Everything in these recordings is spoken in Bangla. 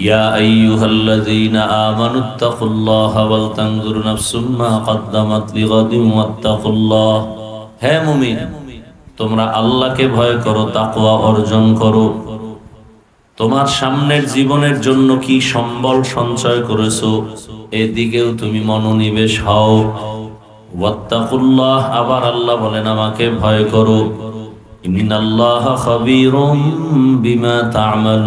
يا أيها الذين آمنوا اتقوا الله ولتنظر نفس ما قدمت لغد واتقوا الله হে মুমিন তোমরা আল্লাহকে ভয় করো তাকওয়া অর্জন করো তোমার সামনের জীবনের জন্য কি সম্বল সঞ্চয় করেছো এদিকেও তুমি মনোনিবেশ হও ওয়াত্তাকুল্লাহ আবার আল্লাহ বলেন আমাকে ভয় করো ইন্নাল্লাহ খাবীরুম বিমা তা'মালুন।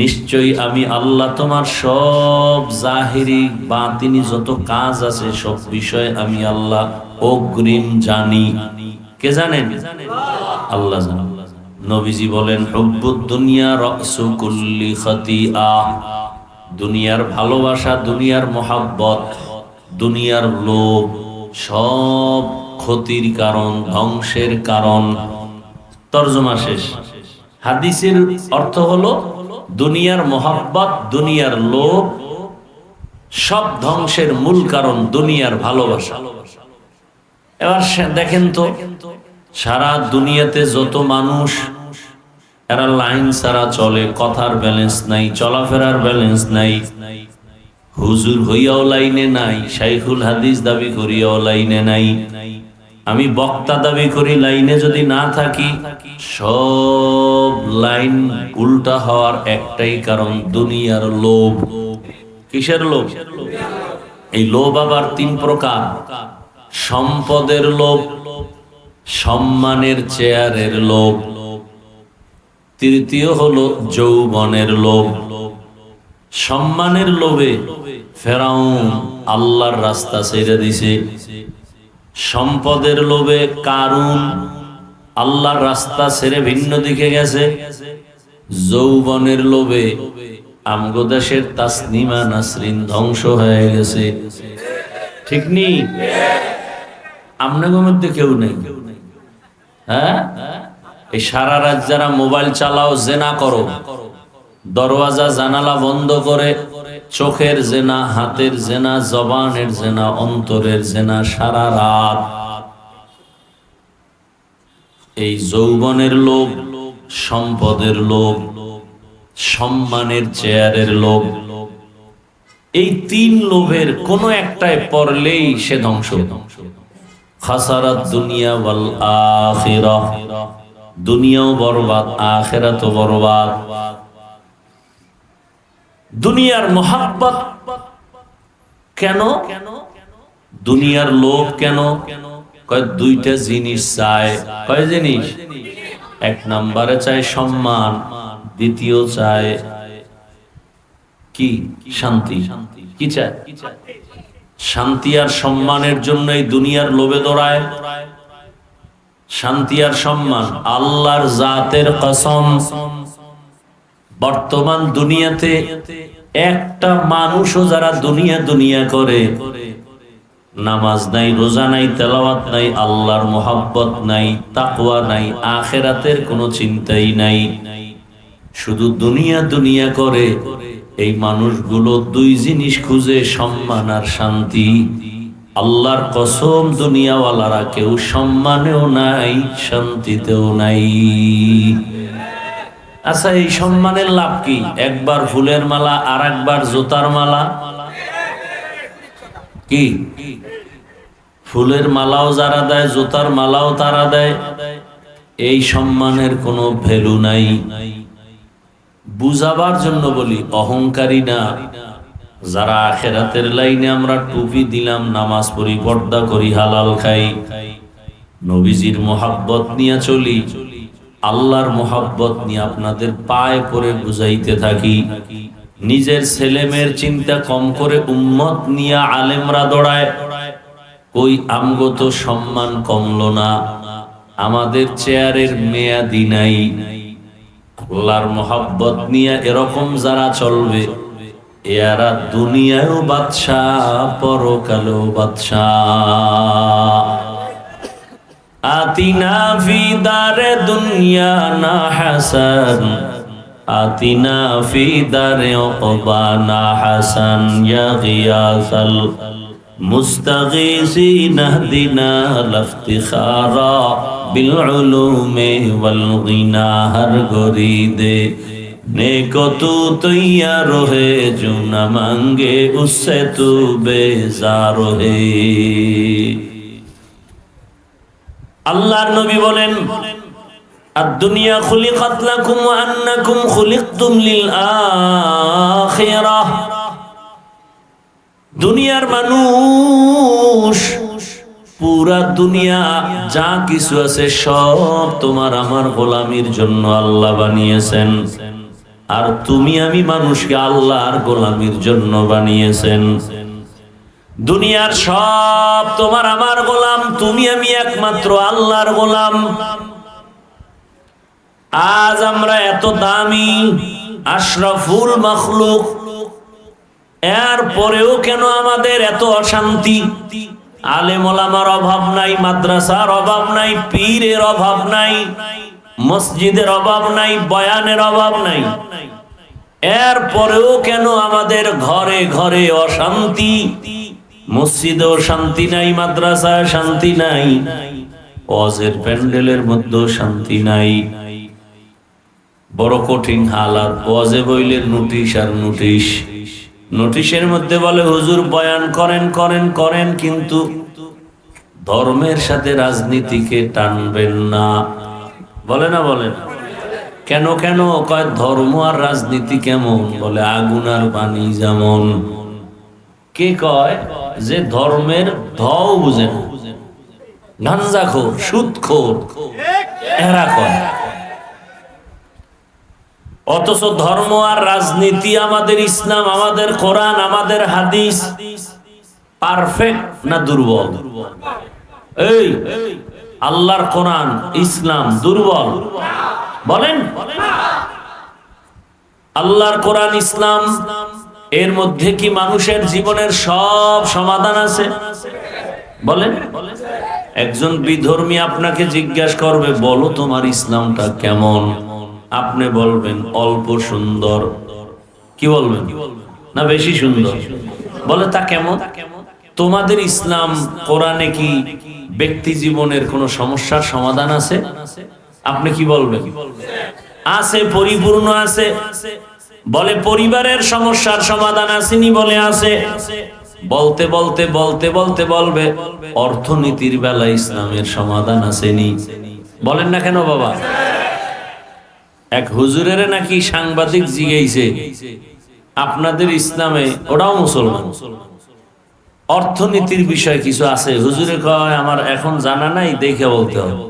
নিশ্চয়ই আমি আল্লাহ তোমার সব জাহিরি বাতিনি, যত কাজ আছে সব বিষয়ে আমি আল্লাহ অগ্রিম জানি। কে জানেন? আল্লাহ জানেন। নবীজি বলেন, হব্বুদ দুনিয়া রসু কুল্লি খতিয়া দুনিয়ার ভালোবাসা, দুনিয়ার মোহাব্বত, দুনিয়ার লোভ, সব ক্ষতির কারণ, ধ্বংসের কারণ। তর্জমা শেষ। হাদিসের অর্থ হলো, দুনিয়ার মোহাব্বত, দুনিয়ার লোভ, সব ধ্বংসের মূল কারণ দুনিয়ার ভালোবাসা। এবার দেখেন তো, সারা দুনিয়াতে যত মানুষ, এরা লাইন ছাড়া চলে, কথার ব্যালেন্স নাই, চলাফেরার ব্যালেন্স নাই। হুজুর হইয়াও লাইনে নাই, শাইখুল হাদিস দাবি করিয়াও লাইনে নাই। আমি বক্তা দাবি করি, লাইনে যদি না থাকি, সব লাইন উল্টা হওয়ার একটাই কারণ, দুনিয়ার লোভ। কিসের লোভ? এই লোভ আবার তিন প্রকার। সম্পদের লোভ, সম্মানের চেয়ারের লোভ। তৃতীয় হলো যৌবনের লোভ। সম্মানের লোভে ফেরাউন আল্লাহর রাস্তা ছেড়ে দিছে। সম্পদের লোভে কারুন আল্লাহর রাস্তা ছেড়ে ভিন্ন দিকে গেছে। যৌবনের লোভে আমগো তাসনিমা নাসরিন ধ্বংস হয়ে গেছে। ঠিক নেই আপনাদের মধ্যে কেউ নেই। হ্যাঁ? এই সারা রাত যারা মোবাইল চালাও, জেনা করো। দরওয়াজা, জানালা বন্ধ করে চোখের জেনা, হাতের জেনা, জবানের জেনা, অন্তরের জেনা, সারা রাত। এই যৌবনের লোভ, সম্পদের লোভ, সম্মানের চেয়ারের লোভ, এই তিন লোভের কোনো একটায় পড়লেই সে ধ্বংস। খাসারাত দুনিয়া ওয়াল আখিরাহ দুনিয়াও বরবাদ, আখেরাতও বরবাদ। দুনিয়ার মোহাব্বত কেন? দুনিয়ার লোভ কেন? কয়, দুইটা জিনিস চায়। কয় জিনিস? এক নম্বরে চায় সম্মান, দ্বিতীয় চায় কি? শান্তি। কি চায়? শান্তি আর সম্মানের জন্য এই দুনিয়ার লোভে দৌড়ায়। শান্তি আর সম্মান আল্লাহর জাতের কসম। বর্তমান দুনিয়াতে একটা মানুষও যারা দুনিয়া দুনিয়া করে, নামাজ নাই, রোজা নাই, তেলাওয়াত নাই, আল্লাহর মোহাব্বত নাই, তাকওয়া নাই, আখেরাতের কোনো চিন্তাই নাই। শুধু দুনিয়া দুনিয়া করে, এই মানুষগুলো দুই জিনিস খুঁজে, সম্মান আর শান্তি। আল্লাহর কসম দুনিয়াওয়ালারা কেউ সম্মানেও নাই, শান্তিতেও নাই। আচ্ছা এই সম্মানের লাভ কি? একবার ফুলের মালা আর একবার জোতার মালা? কি? ফুলের মালাও যারা দেয়, জোতার মালাও তারা দেয়। এই সম্মানের কোনো ভ্যালু নাই। বুঝাবার জন্য বলি, অহংকারী না। যারা আখেরাতের লাইনে আমরা টুপি দিলাম, নামাজ পড়ি, পর্দা করি, হালাল খাই, নবীজির মোহাব্বত নিয়ে চলি। আল্লাহর মোহাব্বত নিয়ে আপনাদের পায়ে পরে বুঝাইতে থাকি। নিজের ছেলেমেয়ের চিন্তা কম করে উম্মত নিয়ে আলেমরা দৌড়ায়। ওই আমগত সম্মান কমলো না। আমাদের চেয়ারের মেয়াদি নাই। আল্লাহর মোহাব্বত নিয়ে এরকম যারা চলবে এরা দুনিয়ায়ও বাদশাহ, পরকালেও বাদশাহ। آتنا في دار دنيانا حسن آتنا في دار عقبانا حسن يا غياث المستغيثين اهدنا الافتخارا بالعلوم والغنى هر غريد نیکو تو تیار ہے جو نہ مانگے اس سے تو بیزار ہے আল্লাহর নবী বলেন দুনিয়া দুনিয়ার মানুষ, পুরা দুনিয়া যা কিছু আছে সব তোমার আমার গোলামির জন্য আল্লাহ বানিয়েছেন। আর তুমি আমি মানুষকে আল্লাহর গোলামির জন্য বানিয়েছেন। দুনিয়ার সব তোমার আমার গোলাম, তুমি আমি একমাত্র আল্লাহর গোলাম। আজ আমরা এত দামি আশরাফুল মখলুক, এর পরেও কেন আমাদের এত অশান্তি? আলেমোলামার অভাব নাই, মাদ্রাসার অভাব নাই, পীরের অভাব নাই, মসজিদের অভাব নাই, বয়ানের অভাব নাই। এর পরেও কেন আমাদের ঘরে ঘরে অশান্তি? মসজিদেও শান্তি নাই, মাদ্রাসায় শান্তি নাই অজের প্যান্ডেলের মধ্যেও শান্তি নাই। বড় কঠিন হালাত, ওয়াজে বইলের নোটিশ আর নোটিশ। নোটিশের মধ্যে বলে, হুজুর, বয়ান করেন করেন করেন, কিন্তু ধর্মের সাথে রাজনীতিকে টানবেন না। বলে না বলেন কেন কেন? কয়, ধর্ম আর রাজনীতি কেমন? বলে, আগুন আর পানি যেমন। কে কয়? যে ধর্মের ধও বুঝে না। গাঞ্জাখোর সুদখোর এরা কয়। অথচ ধর্ম আর রাজনীতি আমাদের ইসলাম, আমাদের কোরআন, আমাদের হাদিস পারফেক্ট না দুর্বল? এই, আল্লাহর কোরআন, ইসলাম দুর্বল। বলেন? আল্লাহর কোরআন, ইসলাম এর মধ্যে কি মানুষের জীবনের সব সমাধান আছে? বলেন। একজন বিধর্মী আপনাকে জিজ্ঞাসা করবে, বলো তোমার ইসলামটা কেমন? আপনি বলবেন, অল্প সুন্দর। কি বলবেন? না, বেশি সুন্দর? বলে, তা কেমন? তোমাদের ইসলাম, কোরআনে কি ব্যক্তি জীবনের কোন সমস্যার সমাধান আছে? আপনি কি বলবেন? আছে, পরিপূর্ণ আছে। বলে, পরিবারের সমস্যার সমাধান আসেনি বলে আছে। বলতে বলতে বলতে বলতে বলবে, অর্থনীতির বেলা ইসলামের সমাধান আসেনি। বলেন না কেন বাবা? এক হুজুরের নাকি সাংবাদিক জিগেছে আপনাদের ইসলামে ওরাও মুসলমান। অর্থনীতির বিষয় কিছু আছে? হুজুরে কয়, আমার এখন জানা নাই, দেখে বলতে হবে।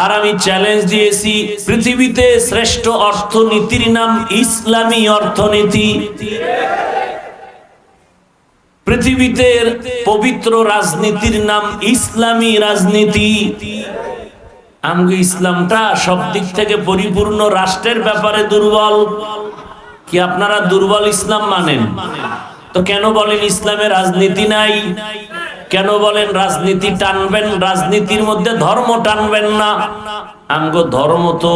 আর আমি চ্যালেঞ্জ দিয়েছি পৃথিবীতে শ্রেষ্ঠ অর্থনীতির নাম ইসলামী অর্থনীতি। পৃথিবীতে পবিত্র রাজনীতির নাম ইসলামী রাজনীতি। আমগো ইসলামটা সব দিক থেকে পরিপূর্ণ রাষ্ট্রের ব্যাপারে দুর্বল। কি আপনারা দুর্বল ইসলাম মানেন? তো কেন বলেন ইসলামে রাজনীতি নাই? কেন বলেন রাজনীতি টানবেন? রাজনীতির মধ্যে ধর্ম টানবেন না। আমগো ধর্ম তো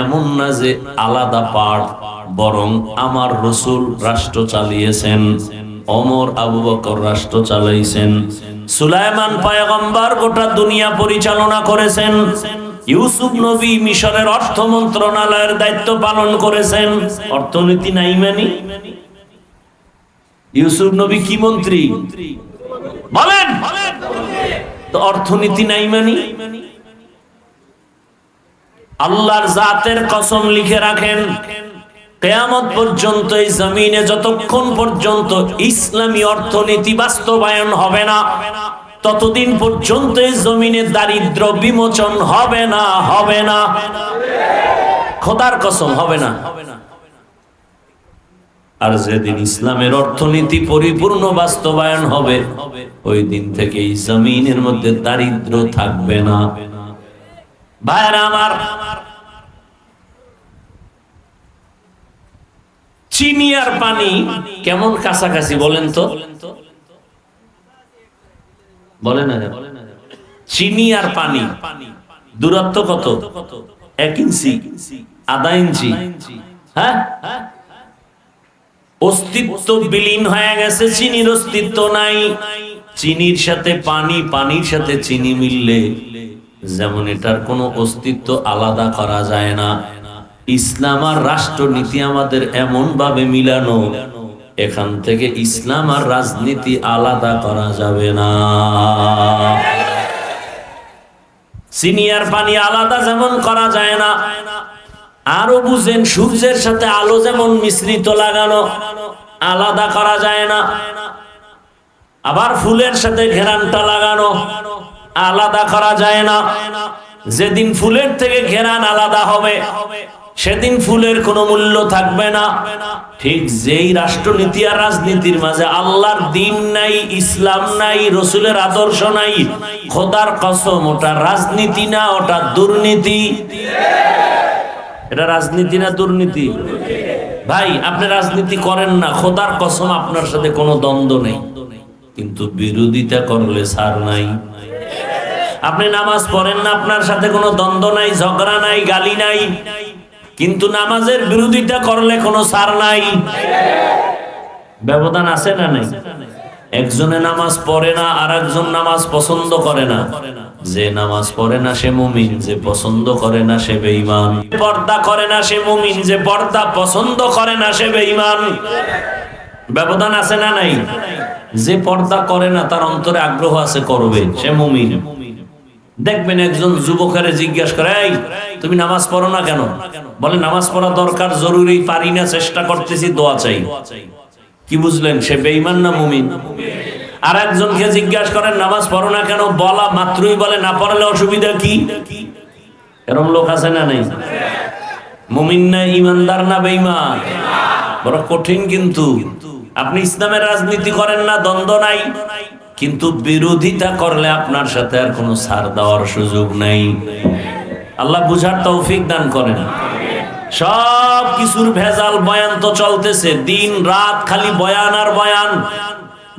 এমন না যে আলাদা পাঠ, বরং আমার রসুল রাষ্ট্র চালিয়েছেন অমর আবু বকর রাষ্ট্র চালাইছেন, সুলাইমান পায়গম্বর গোটা দুনিয়া পরিচালনা করেছেন, ইউসুফ নবী মিশরের অর্থ মন্ত্রণালয়ের দায়িত্ব পালন করেছেন। অর্থনীতি নাই মানি? ইউসুফ নবী কি মন্ত্রী? বলেন। তো অর্থনীতি নাই মানি। আল্লাহর জাতের কসম লিখে রাখেন, কেয়ামত পর্যন্ত এই জমিনে যতক্ষণ পর্যন্ত ইসলামী অর্থনীতি বাস্তবায়ন হবে না, ততদিন পর্যন্ত এই জমিনে দারিদ্র বিমোচন হবে না হবে না। খোদার কসম, হবে না। আর যেদিন ইসলামের অর্থনীতি পরিপূর্ণ বাস্তবায়ন হবে, ওই দিন থেকে এই জমিনের মধ্যে দারিদ্র থাকবে না। আমার, চিনি আর পানি কেমন কাছাকাছি বলেন তো? বলেন চিনি আর পানি দূরত্ব কত? এক ইঞ্চি, আধা ইঞ্চি হ্যাঁ? অস্তিত্ব বিলীন হয়ে গেছে, চিনির অস্তিত্ব নাই। চিনির সাথে পানি, পানির সাথে চিনি মিললে যেমন এটার কোনো অস্তিত্ব আলাদা করা যায় না। ইসলাম আর রাষ্ট্রনীতি আমাদের এমন ভাবে মিলানো, এখান থেকে ইসলাম আর রাজনীতি আলাদা করা যাবে না। সিনিয়র পানি আলাদা যেমন করা যায় না আরও বুঝেন, সূর্যের সাথে আলো যেমন মিশ্রিত লাগানো, আলাদা করা যায় না। আবার ফুলের সাথে ঘেরানটা লাগানো, আলাদা করা যায় না। যেদিন ফুলের থেকে ঘেরান আলাদা হবে, সেদিন ফুলের কোনো মূল্য থাকবে না। ঠিক যেই রাষ্ট্রনীতি আর রাজনীতির মাঝে আল্লাহর দিন নাই, ইসলাম নাই, রসুলের আদর্শ নাই, খোদার কসম, ওটা রাজনীতি না, ওটা দুর্নীতি। এটা রাজনীতি না দুর্নীতি? ভাই, আপনি রাজনীতি করেন না, খোদার কসম আপনার সাথে কোনো দ্বন্দ্ব নেই। কিন্তু বিরোধিতা করলে সার নাই। আপনি নামাজ পড়েন না, আপনার সাথে কোনো দ্বন্দ্ব নাই, ঝগড়া নাই, গালি নাই। কিন্তু নামাজের বিরোধিতা করলে কোনো সার নাই। ব্যবধান আছে না নাই? একজনে নামাজ পড়ে না আর একজন নামাজ পছন্দ করে না। যে নামাজ পড়ে না, সে মুমিন। যে পছন্দ করে না, সে বেঈমান। পর্দা করে না, সে মুমিন। যে পর্দা পছন্দ করে না, সে বেঈমান। ব্যবধান আছে না নাই? যে পর্দা করে না, তার অন্তরে আগ্রহ আছে করবে, সে মুমিন। দেখবেন একজন যুবকের জিজ্ঞাসা করে, এই, তুমি নামাজ পড়ো না কেন? বলে, নামাজ পড়া দরকার, জরুরি, পারি না, চেষ্টা করতেছি, দোয়া চাই। কি বুঝলেন? সে বেঈমান না মুমিন? আর একজনকে জিজ্ঞাসা করেন, নামাজ পড়ো না কেন? বলা মাত্রই বলে, না পড়লে অসুবিধা কি? এরকম লোক আছে না নেই? মুমিন না ইমানদার না বেঈমান? বড় কঠিন কিন্তু। আপনি ইসলামের রাজনীতি করেন না, দ্বন্দ্ব নাই। কিন্তু বিরোধিতা করলে আপনার সাথে আর কোনো সার দেওয়ার সুযোগ নেই। আল্লাহ বুঝার তৌফিক দান করেন। সব কিছুর ভেজাল বয়ান তো চলতেছে। দিন রাত খালি বয়ান আর বয়ান।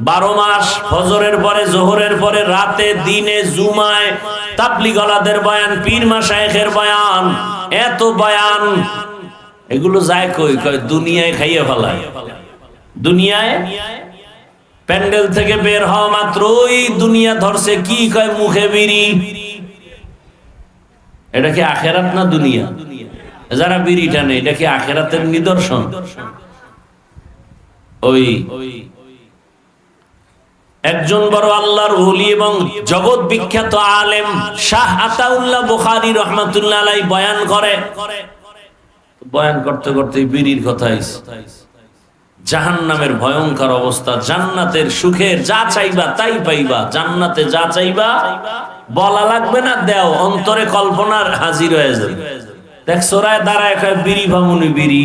বারো মাস ফজরের পরে, জোহরের পরে, রাতে, দিনে, জুমায় তাবলি গলাদের বয়ান, পীর মাসায়েখের বয়ান, এত বয়ান। এগুলো যায় কই? কয়, দুনিয়ায় খাইয়ে ফেলায়। দুনিয়ায়? প্যান্ডেল থেকে বের হওয়া মাত্রই দুনিয়া ধরছে। কি কয় মুখে বিড়ি? এটা কি আখেরাত না দুনিয়া? যারা বিড়ি টানে, এটা কি আখেরাতের নিদর্শন? ওই একজন বড় আল্লাহর ওলি এবং জগৎ বিখ্যাত আলেম শাহ আতাউল্লাহ বুখারী রহমাতুল্লাহ আলাই বয়ান করে। বয়ান করতে করতে বিড়ির কথা জাহান নামের ভয়ঙ্কর অবস্থা, জান্নাতের সুখের যা চাইবা তাই পাইবা, জান্নাতে যা চাইবা বলা লাগবে না, দেও, অন্তরে কল্পনার হাজির হয়ে যাবে। দেখ, সোরায় দাঁড়ায় কয়, বিড়ি ভামুনি বিড়ি।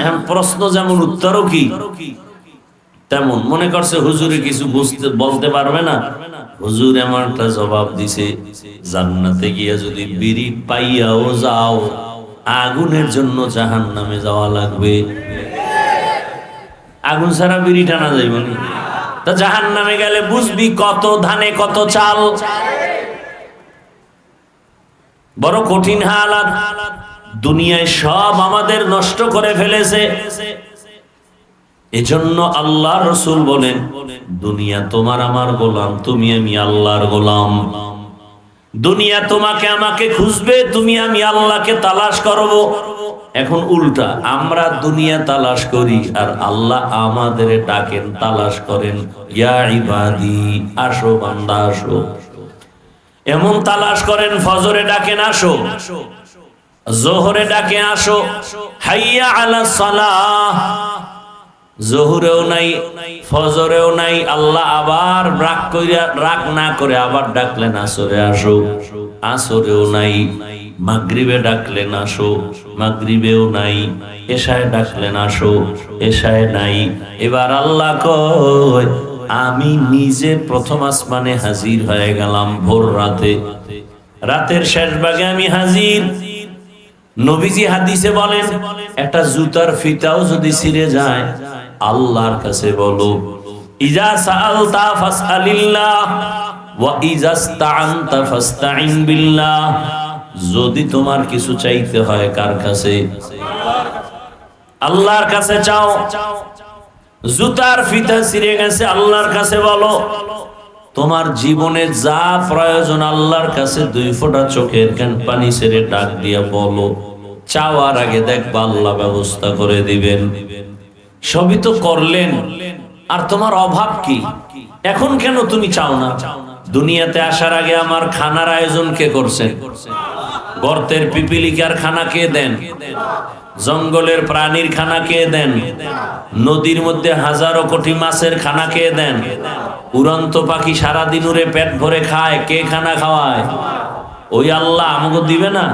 এখন প্রশ্ন যেমন, উত্তরও কি? তেমন। মনে করছে হুজুরে কিছু বুঝতে, বলতে পারবে না? হুজুর এমন একটা জবাব দিছে, জান্নাতে গিয়া যদি বিড়ি পাইয়াও যাও, আগুনের জন্য জাহান নামে যাওয়া লাগবে। আগুন ছাড়া বিড়ি টানা যাইব না? তা জাহান নামে গেলে বুঝবি কত ধানে কত চাল? বড় কঠিন হালাত। দুনিয়ায় সব আমাদের নষ্ট করে ফেলেছে। এজন্য আল্লাহ রসুল বলেন, দুনিয়া তোমার আমার গোলাম, তুমি আমি আল্লাহর গোলাম। দুনিয়া তোমাকে আমাকে খুঁজবে, তুমি আমি আল্লাহকে তালাশ করব। এখন উল্টা, আমরা দুনিয়া তালাশ করি আর আল্লাহ আমাদের ডাকেন, তালাশ করেন। ইয়া ইবাদি, আসো বান্দা, আসো। এমন তালাশ করেন, ফজরে ডাকেন আসো। জোহরে ডাকে আসো। হাইয়া আলা সালাহ। জহুরেও নাই, ফজরেও নাই। আল্লাহ আবার রাগ কইরা, রাগ না করে আবার ডাকলেন, আসরে আসো। আসরেও নাই, মাগরিবে ডাকলেন, আসো। মাগরিবেও নাই, এশায় ডাকলেন, আসো। এশায় নাই। এবার আল্লাহ কয় আমি নিজে প্রথম আসমানে হাজির হয়ে গেলাম ভোর রাতে। রাতের শেষ ভাগে আমি হাজির। নবীজি হাদিসে বলেন, একটা জুতার ফিতাও যদি ছিঁড়ে যায়, আল্লাহর কাছে বলো, ইজা সাআলতা ফাসআলিল্লাহ, ওয়া ইজা ইসতাআনতা ফাসতাইন বিল্লাহ। যদি তোমার কিছু চাইতে হয় কার কাছে? আল্লাহর কাছে চাও। জুতার ফিতা ছিঁড়ে গেছে, আল্লাহর কাছে বলো। তোমার জীবনে যা প্রয়োজন আল্লাহর কাছে, দুই ফোঁটা চোখের কেন পানি ছেড়ে ডাক দিয়া বলো। চাওয়ার আগে দেখবা আল্লাহ ব্যবস্থা করে দিবেন। সবই তো করলেন। আর তোমার অভাব কি? এখন কেন তুমি চাও না? দুনিয়াতে আসার আগে আমার খানার আয়োজন কে করছেন গর্তের পিপিলিকার খানা কে দেন? জঙ্গলের প্রাণীর খানা কে দেন। নদীর মধ্যে হাজারো কোটি মাছের খানা কে দেন। উড়ন্ত পাখি সারাদিন উড়ে পেট ভরে খায়, কে খানা খাওয়ায়? ওই আল্লাহ আমাকে দিবে না?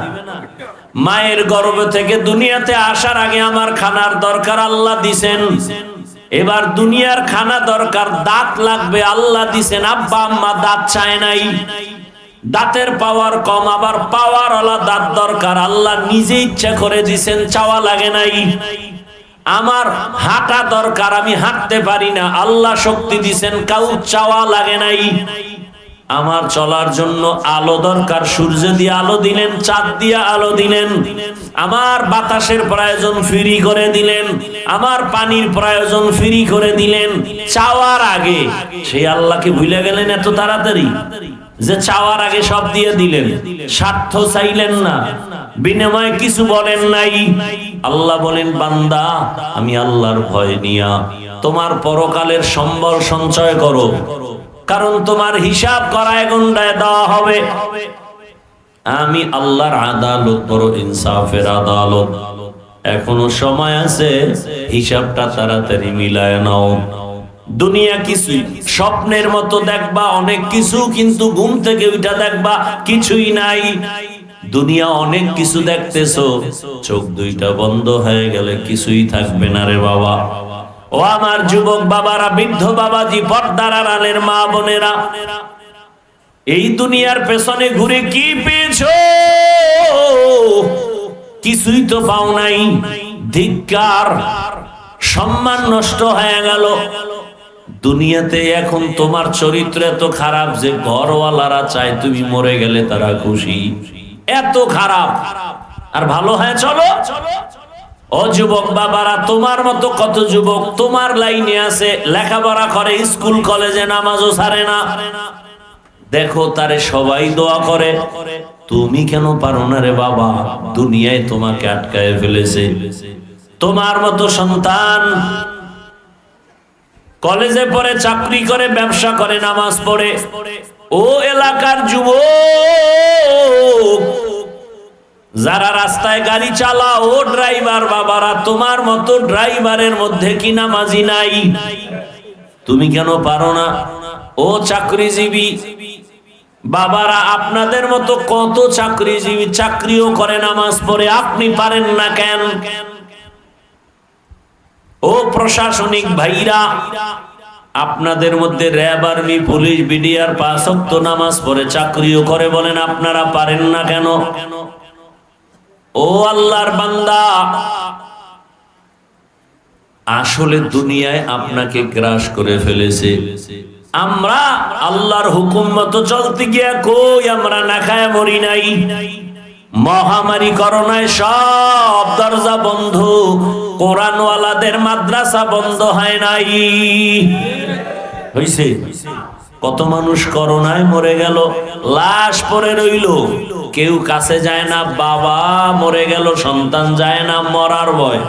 মায়ের গর্ভ থেকে দুনিয়াতে আসার আগে আমার খানার দরকার আল্লাহ দিছেন। এবার দুনিয়ার খানা দরকার, দাঁত লাগবে, আল্লাহ দিছেন, আব্বা, আম্মা, দাঁত চায় নাই। দাঁতের পাওয়ার কম, আবার পাওয়ার আলা দাঁত দরকার। আল্লাহ নিজে ইচ্ছা করে দিছেন, চাওয়া লাগে নাই। আমার হাঁটা দরকার, আমি হাঁটতে পারি না। আল্লাহ শক্তি দিছেন, কাউ চাওয়া লাগে নাই। আমার চলার জন্য আলো দরকার, সূর্য দিয়ে আলো দিলেন, চাঁদ দিয়ে আলো দিলেন, আমার বাতাসের প্রয়োজন ফ্রি করে দিলেন, আমার পানির প্রয়োজন ফ্রি করে দিলেন। চাওয়ার আগে সেই আল্লাহকে ভুলে গেলেন এত তাড়াতাড়ি? যে চাওয়ার আগে সব দিয়ে দিলেন, স্বার্থ চাইলেন না, বিনিময়ে কিছু বলেন নাই। আল্লাহ বলেন, বান্দা, আমি আল্লাহর ভয় নিয়া, তোমার পরকালের সম্বল সঞ্চয় করো। কারণ তোমার হিসাব করায় গুন্ডায় দেওয়া হবে। আমি আল্লাহর আদালত, বড় ইনসাফের আদালত। এখনও সময় আছে, হিসাবটা তাড়াতাড়ি মিলায় নাও। দুনিয়া কিছুই, স্বপ্নের মতো দেখবা, অনেক কিছু, কিন্তু ঘুম থেকে উঠা দেখবা, কিছুই নাই। দুনিয়া অনেক কিছু দেখতেছো, চোখ দুইটা বন্ধ হয়ে গেলে কিছুই থাকবে না রে বাবা। ও আমার যুবক বাবারা, বৃদ্ধ বাবাজি, পর্দার আড়ালের মা বোনেরা, এই দুনিয়ার পেছনে ঘুরে কি পেয়েছ? কিছুই তো পাও নাই। ধিক্কার, সম্মান নষ্ট হয়ে গেল। দুনিয়াতে এখন তোমার চরিত্র এত খারাপ যে ঘরওয়ালারা চায় তুমি মরে গেলে তারা খুশি। এত খারাপ। আর ভালো হয় চলো? ও যুবক বাবারা, তোমার মতো কত যুবক তোমার লাইনে আছে, লেখাপড়া করে, স্কুল, কলেজে নামাজও ছাড়ে না। দেখো, তারে সবাই দোয়া করে। তুমি কেন পারো না রে বাবা? দুনিয়ায় তোমাকে আটকায় ফেলেছে। তোমার মতো সন্তান কলেজে পড়ে, চাকরি করে, ব্যবসা করে, নামাজ পড়ে। ও এলাকার যুবক! যারা রাস্তায় গাড়ি চালাও, ও ড্রাইভার বাবারা, তোমার মতো ড্রাইভারের মধ্যে কি নামাজি নাই? তুমি কেন পারো না? ও চাকরিজীবী, বাবারা, আপনাদের মতো কত চাকরিজীবী, চাকরিও করে নামাজ পড়ে, আপনি পারেন না কেন? ও প্রশাসনিক ভাইরা, আপনাদের মধ্যে র্যাব আর্মি, পুলিশ, বিডিআর পাঁচক্ত নামাজ পড়ে, চাকরিও করে বলেন, আপনারা পারেন না কেন? ও আল্লাহর বান্দা, আসলে দুনিয়ায় আপনাকে গ্রাস করে ফেলেছে। আমরা আল্লাহর হুকুম মতো চলতে গিয়া কই আমরা না খায় মরি নাই? মহামারী, করোনায় সব দরজা বন্ধ, কোরআনওয়ালাদের মাদ্রাসা বন্ধ হয় নাই। হইছে? কত মানুষ করোনায় মরে গেল, লাশ পরে রইল। কেউ কাছে যায় না, বাবা মরে গেল, সন্তান যায় না, মরার ভয়।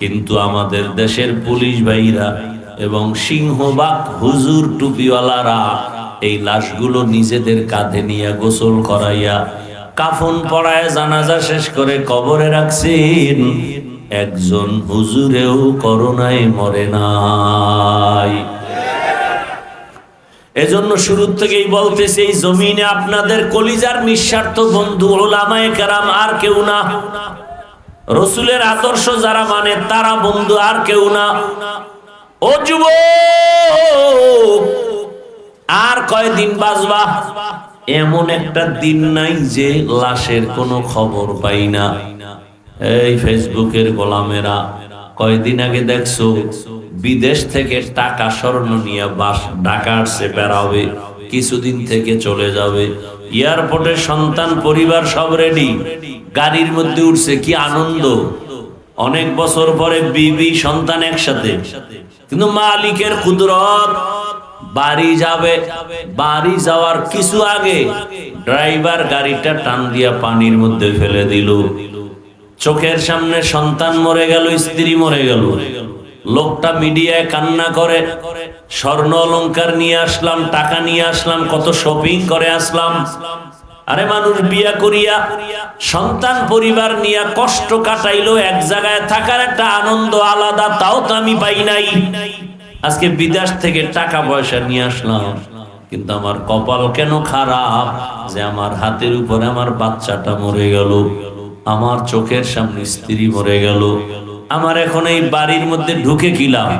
কিন্তু আমাদের দেশের পুলিশ ভাইরা এবং সিংহবাগ হুজুর টুপিওয়ালারা এই লাশগুলো নিজেদের কাঁধে নিয়ে গোসল করাইয়া কাফন পড়ায় জানাজা শেষ করে কবরে রাখছেন। একজন হুজুরেও করোনায় মরে নাই। এজন্য শুরু থেকেই বলতেছে, এই জমিনে আপনাদের কলিজার নিঃস্বার্থ বন্ধু ওলামায়ে কেরাম আর কেউ না। রসুলের আদর্শ যারা মানে তারা বন্ধু আর কেউ না। ও যুব আর কয়দিন বাজবা এমন একটা দিন নাই যে লাশের কোনো খবর পাই না। এই ফেসবুকের গোলামেরা, কয়দিন আগে দেখছ? বিদেশ থেকে টাকা স্বর্ণ নিয়ে বাস ঢাকা আসছে বেড়াবে, কিছুদিন থেকে চলে যাবে। এয়ারপোর্টে সন্তান, পরিবার সব রেডি গাড়ির মধ্যে উঠছে, কি আনন্দ। অনেক বছর পরে বিবি, সন্তান একসাথে। কিন্তু মালিকের কুদরত, বাড়ি যাবে। বাড়ি যাওয়ার কিছু আগে ড্রাইভার গাড়িটা টান দিয়া পানির মধ্যে ফেলে দিল। চোখের সামনে সন্তান মরে গেল, স্ত্রী মরে গেল। লোকটা মিডিয়ায় কান্না করে, স্বর্ণ অলংকার নিয়ে আসলাম, টাকা নিয়ে আসলাম, কত শপিং করে আসলাম। আরে মানুষ বিয়া করিয়া সন্তান পরিবার নিয়ে কষ্ট কাটাইলো, এক জায়গায় থাকার একটা আনন্দ আলাদা, তাও তো আমি পাই নাই। আজকে বিদেশ থেকে টাকা পয়সা নিয়ে আসলাম, কিন্তু আমার কপাল কেন খারাপ? যে আমার হাতের উপরে আমার বাচ্চাটা মরে গেল, আমার চোখের সামনে স্ত্রী মরে গেল। আমার এখন এই বাড়ির মধ্যে ঢুকে কিলাম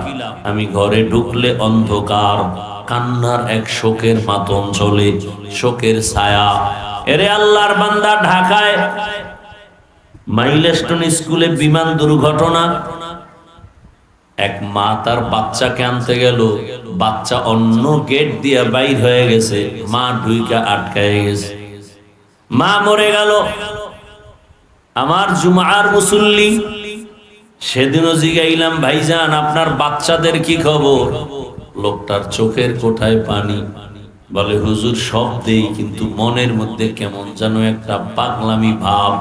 আমি ঘরে ঢুকলে অন্ধকার, কান্নার এক শোকের মাতন চলে, শোকের ছায়া। এরে আল্লাহর বান্দা, ঢাকায় মাইলস্টোন স্কুলে বিমান দুর্ঘটনা। এক মা তার বাচ্চাকে আনতে গেল। বাচ্চা অন্য গেট দিয়ে বাইর হয়ে গেছে। মা ঢুইকা আটকায় গেছে। মা মরে গেল। আমার জুমার মুসল্লি সেদিনও জিগাইলাম, ভাইজান, আপনার বাচ্চাদের কি খবর? লোকটার চোখের কোঠায় পানি। বলে, হুজুর, সব দেই, কিন্তু মনের মধ্যে কেমন যেন একটা পাগলামি ভাব।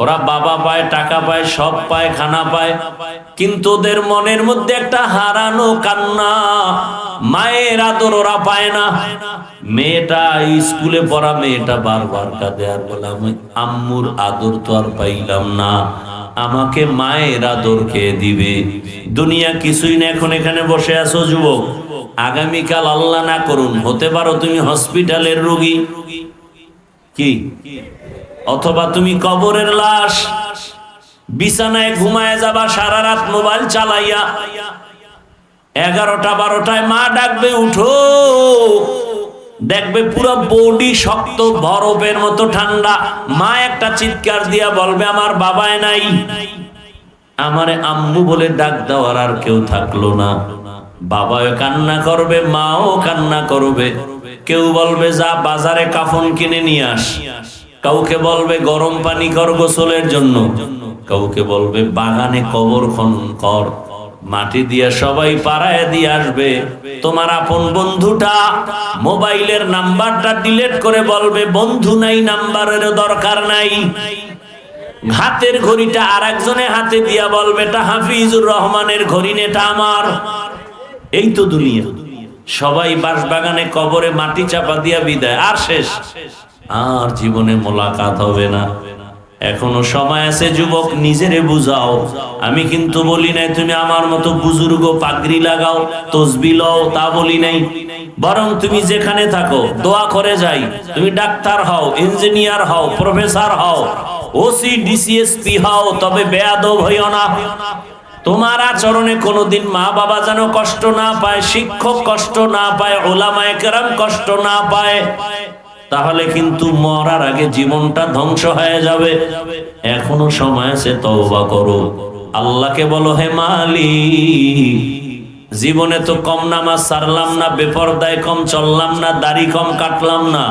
ওরা বাবা পায়, টাকা পায়, সব পায়, খানা পায়, কিন্তু ওদের মনের মধ্যে একটা হারানো কান্না। মায়ের আদর ওরা পায় না। মেয়েটা স্কুলে পড়া, মেয়েটা বারবার কাঁদে আর বলে, আমি আম্মুর আদর তো আর পাইলাম না। আমাকে মায়ের আদর কে দিবে। দুনিয়া কিছুই না, এখন এখানে বসে আছো যুবক। আগামীকাল আল্লাহ না করুন, হতে পারো তুমি হসপিটালের রোগী। কি? অথবা তুমি কবরের লাশ, বিছানায় ঘুমায় যাবা সারা রাত মোবাইল চালাইয়া। এগারোটা, বারোটায় মা ডাকবে, উঠো। দেখবে পুরো বডি শক্ত, বরফের মতো ঠান্ডা। মা একটা চিৎকার দিয়া বলবে, আমার বাবায় নাই। আমারে আম্মু বলে ডাক দেওয়ার আর কেউ থাকল না। বাবাও কান্না করবে, মাও কান্না করবে। কেউ বলবে, যা বাজারে কাফন কিনে নিয়ে আস। কাউকে বলবে, গরম পানি কর গোসলের জন্য। কাউকে বলবে, বাগানে কবর খনন কর। মাটি দিয়া সবাই পাড়ায় দিয়ে আসবে। তোমার আপন বন্ধুটা মোবাইলের নাম্বারটা ডিলিট করে বলবে, বন্ধু নাই, নাম্বারের দরকার নাই। হাতের ঘড়িটা আর একজনে হাতে দিয়া বলবে, এটা হাফিজুর রহমানের ঘড়ি নেটা আমার। এই তো দুনিয়া। সবাই বাঁশবাগানে কবরে মাটি চাপা দিয়া বিদায়। আর শেষ। আর জীবনে মোলাকাত হবে না। এখনও সময় আছে, যুবক, নিজেরে বুঝাও। আমি কিন্তু বলি নাই, তুমি আমার মতো বুজুর্গ, পাগড়ি লাগাও, তসবি লও তা বলি নাই। বরং তুমি যেখানে থাকো, দোয়া করে যাই। তুমি ডাক্তার হও, ইঞ্জিনিয়ার হও, প্রফেসর হও ওসি ডিসিএসপি হও, তবে বেয়াদব হইও না। তোমার আচরণে কোনোদিন মা বাবা যেন কষ্ট না পায়, শিক্ষক কষ্ট না পায় ওলামায় কেরাম কষ্ট না পায়। তাহলে কিন্তু মরার আগে জীবনটা ধ্বংস হয়ে যাবে। এখনও সময় আছে, তওবা করো। আল্লাহকে বলো, হে মালি জীবনে তো কম নামাজ সারলাম না, বেপরদায় কম চললাম না, দাড়ি কম কাটলাম না।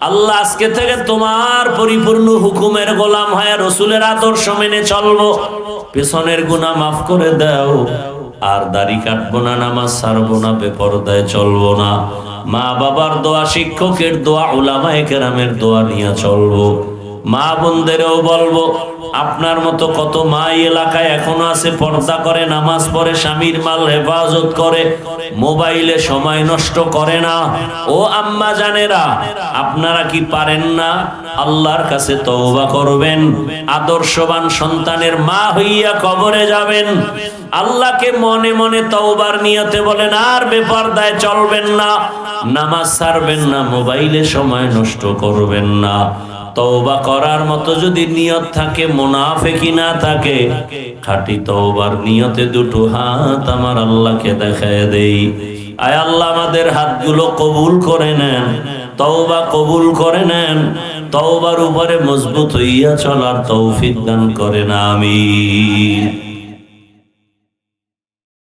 আল্লাহ আজকে থেকে তোমার পরিপূর্ণ হুকুমের গোলাম হয়ে রসুলের আদর্শ মেনে চলবো। পেছনের গুণা মাফ করে দাও। আর দাড়ি কাটবো না, নামাজ সারবো না, বেপরদায় চলবো না। মা বাবার দোয়া শিক্ষকের দোয়া ওলামায় কেরামের দোয়া নিয়ে চলবো। মা বোনদেরও বলব, আপনার মতো কত মা এলাকায় এখনও আছে, পর্দা করে, নামাজ পড়ে, স্বামীর মাল হেফাজত করে, মোবাইলে সময় নষ্ট করে না। ও আম্মা জানেরা, আপনারা কি পারেন না? আল্লাহর কাছে তওবা করবেন। আদর্শবান সন্তানের মা হইয়া কবরে যাবেন। আল্লাহকে মনে মনে তওবার নিয়তে বলেন, আর বেপরদায় চলবেন না। নামাজ ছাড়বেন না, মোবাইলে সময় নষ্ট করবেন না। তওবা করার মতো যদি নিয়ত থাকে মুনাফেকি না থাকে, খাঁটি তওবার নিয়তে দুটো হাত আমার আল্লাহকে দেখায় দেই। আয় আল্লাহ, আমাদের হাতগুলো কবুল করে নেন, তওবা কবুল করে নেন, তওবার উপরে মজবুত হইয়া চলার তৌফিক দান করেন, আমিন।